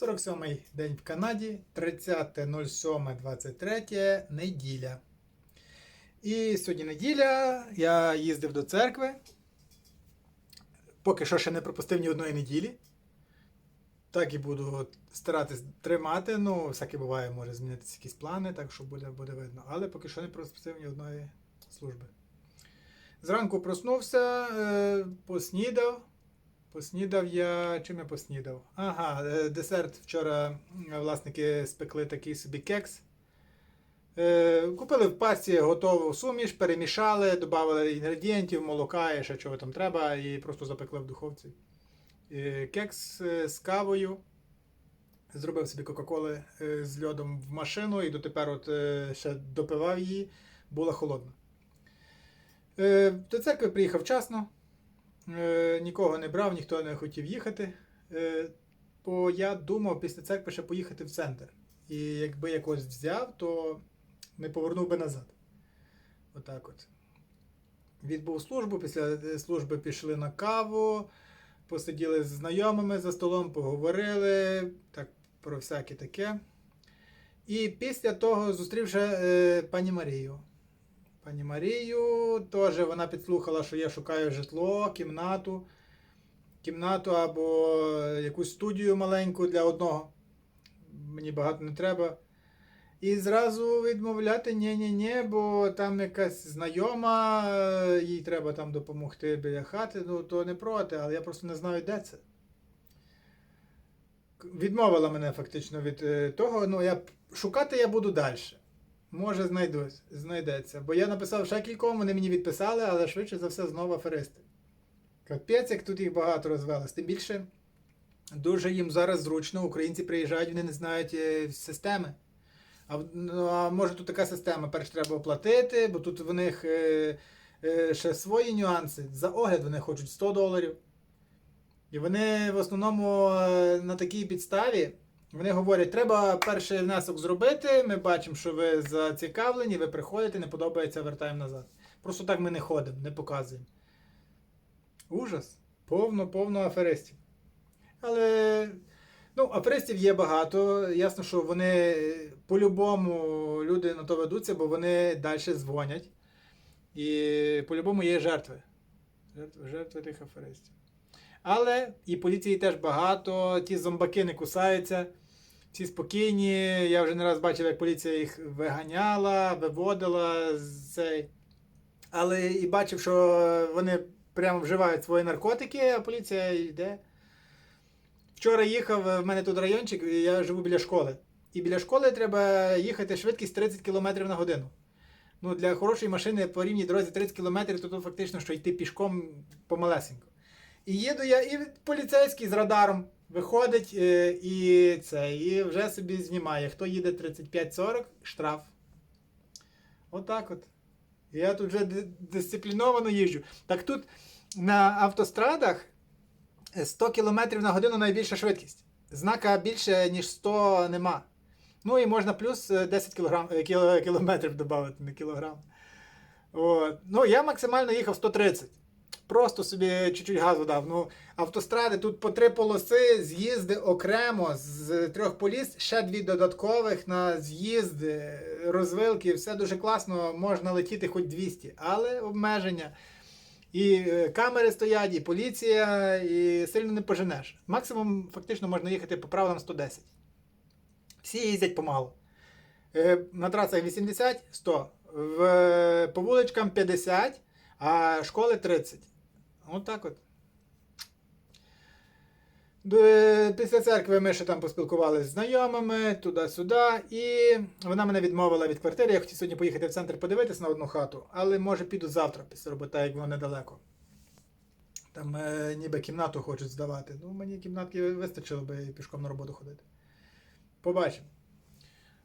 47-й день в Канаді, 30.07.23 неділя. І сьогодні неділя. Я їздив до церкви. Поки що ще не пропустив ні одної неділі. Так і буду старатись тримати. Ну, всяке буває, може змінитися якісь плани, так що буде, буде видно. Але поки що не пропустив ні одної служби. Зранку проснувся, е, поснідав. Поснідав я. Чим я поснідав? Ага, е, десерт вчора власники спекли такий собі кекс. Е, Купили в пасті готову суміш, перемішали, додали інгредієнтів, молока і ще чого там треба, і просто запекли в духовці. Е, Кекс з кавою. Зробив собі Кока-Коли з льодом в машину і дотепер от ще допивав її, була холодна. До церкви приїхав вчасно. Е, Нікого не брав, ніхто не хотів їхати. Е, Бо я думав після церкви ще поїхати в центр. І якби я когось взяв, то не повернув би назад. Отак от. Відбув службу, після е, служби пішли на каву, посиділи з знайомими за столом, поговорили так, про всяке таке. І після того зустрів ще е, пані Марію. Пані Марію теж вона підслухала, що я шукаю житло, кімнату, кімнату або якусь студію маленьку для одного. Мені багато не треба. І зразу відмовляти ні-ні-ні, бо там якась знайома, е, їй треба там допомогти біля хати, ну то не проти, але я просто не знаю, де це. Відмовила мене фактично від е, того. Ну, я шукати я буду далі. Може, знайдусь, знайдеться. Бо я написав ще кільком, вони мені відписали, але швидше за все знову аферисти. Капець, як тут їх багато розвелось. Тим більше дуже їм зараз зручно. Українці приїжджають, вони не знають е, системи. А, ну, а може тут така система, перш треба оплатити, бо тут в них е, е, ще свої нюанси. За огляд вони хочуть 100 доларів. І вони в основному е, на такій підставі вони говорять, треба перший внесок зробити. Ми бачимо, що ви зацікавлені, ви приходите, не подобається, вертаємо назад. Просто так ми не ходимо, не показуємо. Ужас. Повно, повно аферистів. Але ну, аферистів є багато. Ясно, що вони по-любому люди на то ведуться, бо вони далі дзвонять. І по-любому є жертви. Жертви, жертви тих аферистів. Але і поліції теж багато, ті зомбаки не кусаються, всі спокійні. Я вже не раз бачив, як поліція їх виганяла, виводила з цей. Але і бачив, що вони прямо вживають свої наркотики, а поліція йде. Вчора їхав, в мене тут райончик, я живу біля школи. І біля школи треба їхати швидкість 30 км на годину. Ну, для хорошої машини по рівній дорозі 30 км, то тут фактично що йти пішком помалесенько. І їду я, і поліцейський з радаром виходить е, і це, і вже собі знімає. Хто їде 35-40, штраф. Отак от. Я тут вже дисципліновано їжджу. Так тут на автострадах е, 100 км на годину найбільша швидкість. Знака більше, ніж 100 нема. Ну і можна плюс е, 10 кілограм, е, кіло- кілометрів додати, не кілограм. От. Ну, я максимально їхав 130. Просто собі чуть-чуть газу дав. Ну, автостради тут по три полоси, з'їзди окремо з трьох поліс, ще дві додаткових на з'їзди, розвилки, все дуже класно, можна летіти хоч 200, але обмеження. І е, камери стоять, і поліція, і сильно не поженеш. Максимум фактично можна їхати по правилам 110. Всі їздять помалу. Е, На трасах 80, 100, в, е, по вуличкам 50, а школи 30. Отак от. Після церкви ми ще там поспілкувалися з знайомими туди-сюди, і вона мене відмовила від квартири. Я хотів сьогодні поїхати в центр подивитися на одну хату, але може піду завтра після роботи, як воно недалеко. Там е, ніби кімнату хочуть здавати. Ну, мені кімнатки вистачило би пішком на роботу ходити. Побачимо.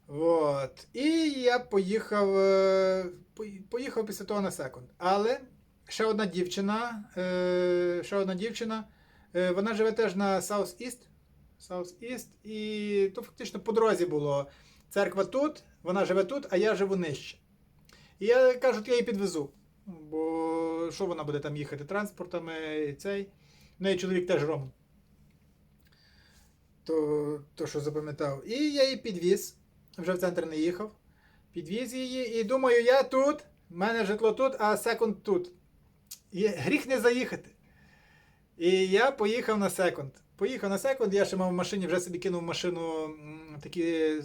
От. І я поїхав, е, поїхав після того на секунд. Але ще одна дівчина, е, ще одна дівчина, е, вона живе теж на South East. South East, і то фактично по дорозі було. Церква тут, вона живе тут, а я живу нижче. І я кажу, я її підвезу. Бо що вона буде там їхати транспортами і цей. В неї чоловік теж Роман. то, то, що запам'ятав. І я її підвіз, вже в центр не їхав. Підвіз її і думаю, я тут, в мене житло тут, а секунд тут. І гріх не заїхати. І я поїхав на секунд. Поїхав на секунд, я ще мав в машині, вже собі кинув в машину такі е,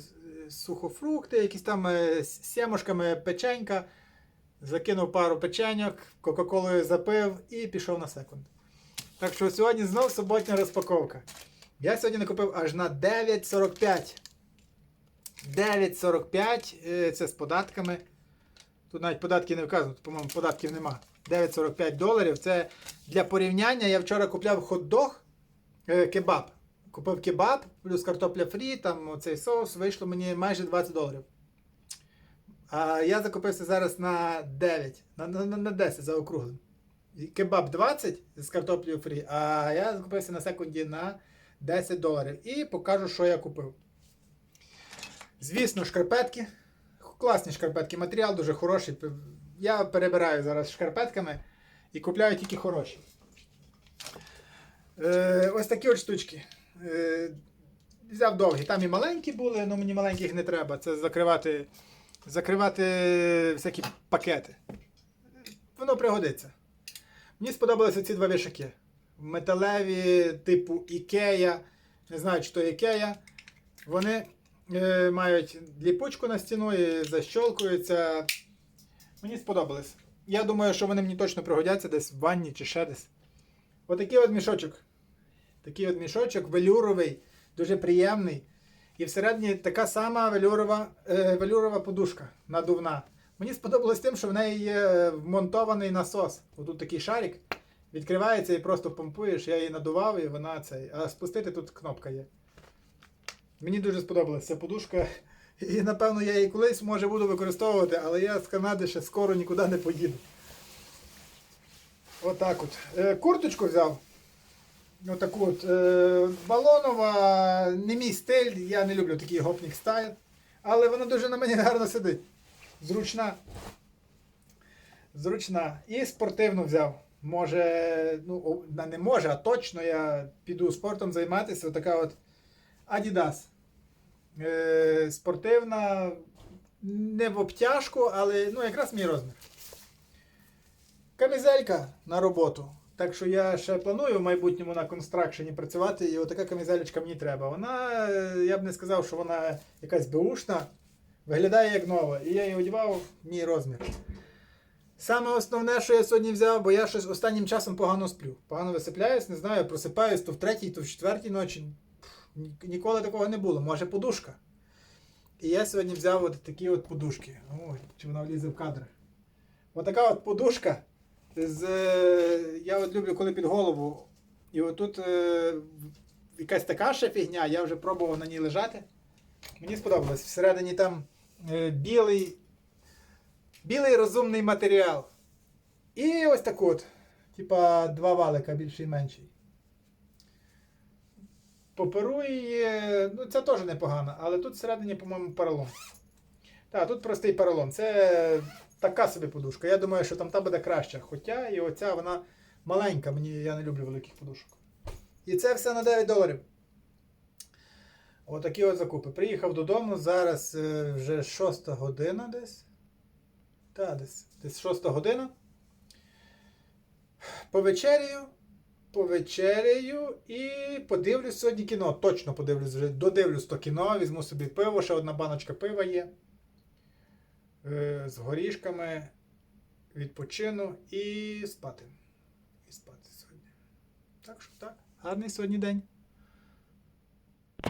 сухофрукти, якісь там е, з печенька. Закинув пару печеньок, Кока-Колою запив і пішов на секунд. Так що сьогодні знов суботня розпаковка. Я сьогодні накупив аж на 9,45. 9,45 е, це з податками. Тут навіть податки не вказано, по-моєму, податків нема. 9,45 доларів. Це для порівняння. Я вчора купляв хот-дог, е, кебаб. Купив кебаб, плюс картопля фрі, там оцей соус, вийшло мені майже 20 доларів. А я закупився зараз на 9, на, на, на- на 10 заокруглим. І Кебаб 20 з картоплею фрі, а я закупився на секунді на 10 доларів. І покажу, що я купив. Звісно, шкарпетки. Класні шкарпетки, матеріал дуже хороший. Я перебираю зараз шкарпетками і купляю тільки хороші. Е, ось такі от штучки. Е, взяв довгі. Там і маленькі були, але мені маленьких не треба. Це закривати, закривати всякі пакети. Воно пригодиться. Мені сподобалися ці два вішаки. Металеві, типу Ікея. Не знаю, чи то Ікея. Вони мають ліпучку на стіну і защолкуються. Мені сподобались. Я думаю, що вони мені точно пригодяться десь в ванні чи ще десь. Отакий от мішочок. Такий от мішочок велюровий, дуже приємний. І всередині така сама велюрова, е, велюрова подушка надувна. Мені сподобалось тим, що в неї є вмонтований насос. Отут такий шарик. Відкривається і просто помпуєш. Я її надував і вона цей. А спустити тут кнопка є. Мені дуже сподобалася ця подушка. І напевно я її колись може буду використовувати, але я з Канади ще скоро нікуди не поїду. Отак от. Е, курточку взяв. Отаку от. Е, балонова, не мій стиль, я не люблю такий гопнік стайл. Але вона дуже на мені гарно сидить. Зручна. Зручна. І спортивну взяв. Може, ну, не може, а точно я піду спортом займатися. Отака от Adidas. Е, спортивна, не в обтяжку, але ну, якраз мій розмір. Камізелька на роботу. Так що я ще планую в майбутньому на констракшені працювати, і отака камізелечка мені треба. Вона, е, я б не сказав, що вона якась беушна, виглядає як нова. І я її одягав мій розмір. Саме основне, що я сьогодні взяв, бо я щось останнім часом погано сплю. Погано висипляюсь, не знаю, просипаюсь то в третій, то в четвертій ночі. Ні- Ніколи такого не було. Може подушка. І я сьогодні взяв от такі от подушки. Ой, чи вона влізе в кадр. Отака от подушка. З, е, я от люблю, коли під голову. І отут е, якась така ще фігня, я вже пробував на ній лежати. Мені сподобалось. Всередині там е, білий, білий розумний матеріал. І ось так от. Типа два валика, більший і менший. Поперу її, ну це теж непогано, але тут всередині, по-моєму, поролон. Так, тут простий поролон. Це така собі подушка. Я думаю, що там та буде краща. Хоча і оця вона маленька, мені я не люблю великих подушок. І це все на 9 доларів. Отакі от закупи. Приїхав додому, зараз е, вже 6 година десь. Так, десь, десь 6 година. Повечеряю, повечеряю і подивлюсь сьогодні кіно. Точно подивлюсь вже. Додивлюсь то кіно, візьму собі пиво, ще одна баночка пива є. Е, з горішками. Відпочину і спати. І спати сьогодні. Так що так. Гарний сьогодні день.